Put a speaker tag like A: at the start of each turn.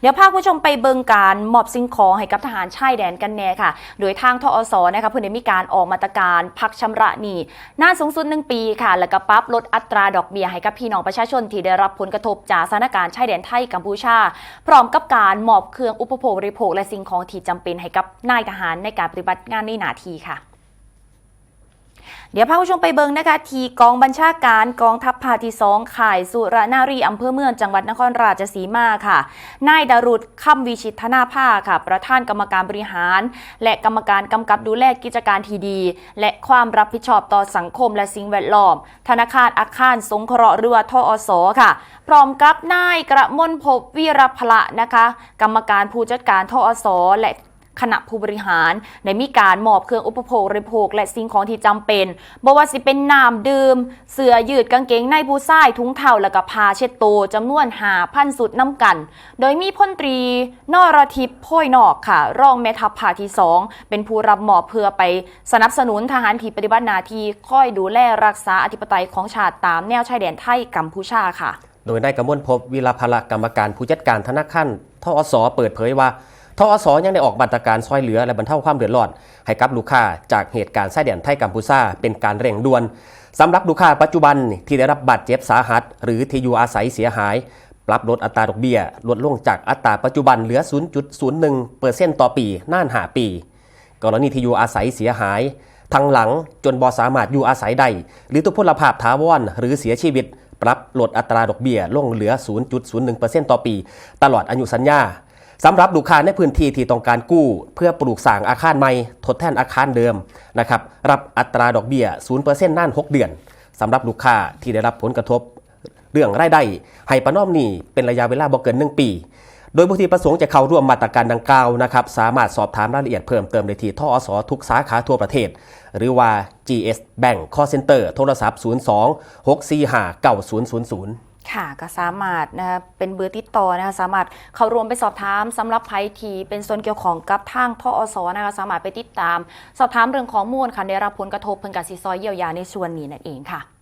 A: เดี๋ยวพาคุณผู้ชมไปเบิงการมอบสิ่งของให้กับทหารชายแดนกันแน่ค่ะ โดยทางทอสนะคะเพื่อได้มีการออกมาตรการพักชำระหนี้หน้าสูงสุด 1 ปีค่ะ แล้วก็ปรับลดอัตราดอกเบี้ยให้กับพี่น้องประชาชนที่ได้รับผลกระทบจากสถานการณ์ชายแดนไทยกัมพูชา พร้อมกับการมอบเครื่องอุปโภคบริโภคและสิ่งของที่จำเป็นให้กับนายทหารในการปฏิบัติงานในหน้าที่ค่ะ เดี๋ยวพาคุณผู้ชมไปเบิงนะคะ ทีกองบัญชาการกองทัพภาคที่สองข่ายสุรนารีอำเภอเมืองจังหวัดนครราชสีมาค่ะ นายดารุดคำวิชิตธนาภาค่ะ ประธานกรรมการบริหาร และกรรมการกำกับดูแลกิจการทีดี และความรับผิดชอบต่อสังคมและสิ่งแวดล้อม ธนาคารอาคารสงเคราะห์เรือทอสค่ะ พร้อมกับนายกระมลภพวีรพละนะคะ กรรมการผู้จัดการทอสและ คณะผู้บริหารได้มีการมอบเครื่องอุปโภคบริโภค และสิ่งของที่จำเป็นบ่ว่าสิเป็นน้ำดื่ม เสื้อยืดกางเกงในผู้ชายถุงเท้าแล้วก็ผ้าเช็ดตัวจำนวนหาพันสุดน้ำกัน โดยมีพลตรีนรทิพย์โพยนอกค่ะ รองแม่ทัพภาคที่ 2 เป็นผู้รับมอบเพื่อไปสนับสนุนทหารที่ปฏิบัติหน้าที่คอยดูแลรักษาอธิปไตยของชาติตามแนวชายแดนไทยกัมพูชาค่ะ
B: โดยนายกมลภพวิลาภลกรรมการผู้จัดการธนาคารทอสเปิดเผยว่า ทอสยังได้ออกมาตรการช่วยเหลือและบรรเทาความเดือดร้อน ให้กับลูกค้าจากเหตุการณ์ชายแดนไทยกัมพูชาเป็นการเร่งด่วนสำหรับลูกค้าปัจจุบันที่ได้รับบาดเจ็บสาหัส หรือที่อยู่อาศัยเสียหายปรับลดอัตราดอกเบี้ยลดลงจากอัตราปัจจุบันเหลือ 0.01%ต่อปีน่านหาปี กรณีที่อยู่อาศัยเสียหายทางหลังจนบ่สามารถอยู่อาศัยได้หรือทุพพลภาพถาวรหรือเสียชีวิต ปรับลดอัตราดอกเบี้ยลงเหลือ 0.01%ต่อปี ตลอดอายุสัญญา สำหรับลูกค้าในพื้นที่ที่ต้องการกู้ เพื่อปลูกสร้างอาคารใหม่ทดแทนอาคารเดิมนะครับรับอัตราดอกเบี้ย 0%น่าน 6 เดือนสำหรับลูกค้าที่ได้รับผลกระทบ เรื่องรายได้ให้ประนอมนี้เป็นระยะเวลาบ่เกิน 1 ปี โดยผู้ที่ประสงค์จะเข้าร่วมมาตรการดังกล่าวนะครับสามารถสอบถามรายละเอียดเพิ่มเติมได้ที่ทอสทุกสาขาทั่วประเทศ หรือว่า GS Bank Call Center โทรศัพท์ 02 645 9000
A: ค่ะก็สามารถนะคะเป็นเบอร์ติดต่อนะคะสามารถเข้ารวมไปสอบถามสำหรับไพทีเป็นส่วนเกี่ยวของกับทางทอสนะคะสามารถไปติดตาม สอบถามเรื่องข้อมูลค่ะได้รับผลกระทบเพิ่นกับซีซอยเยียวยาในส่วนนี้นั่นเองค่ะ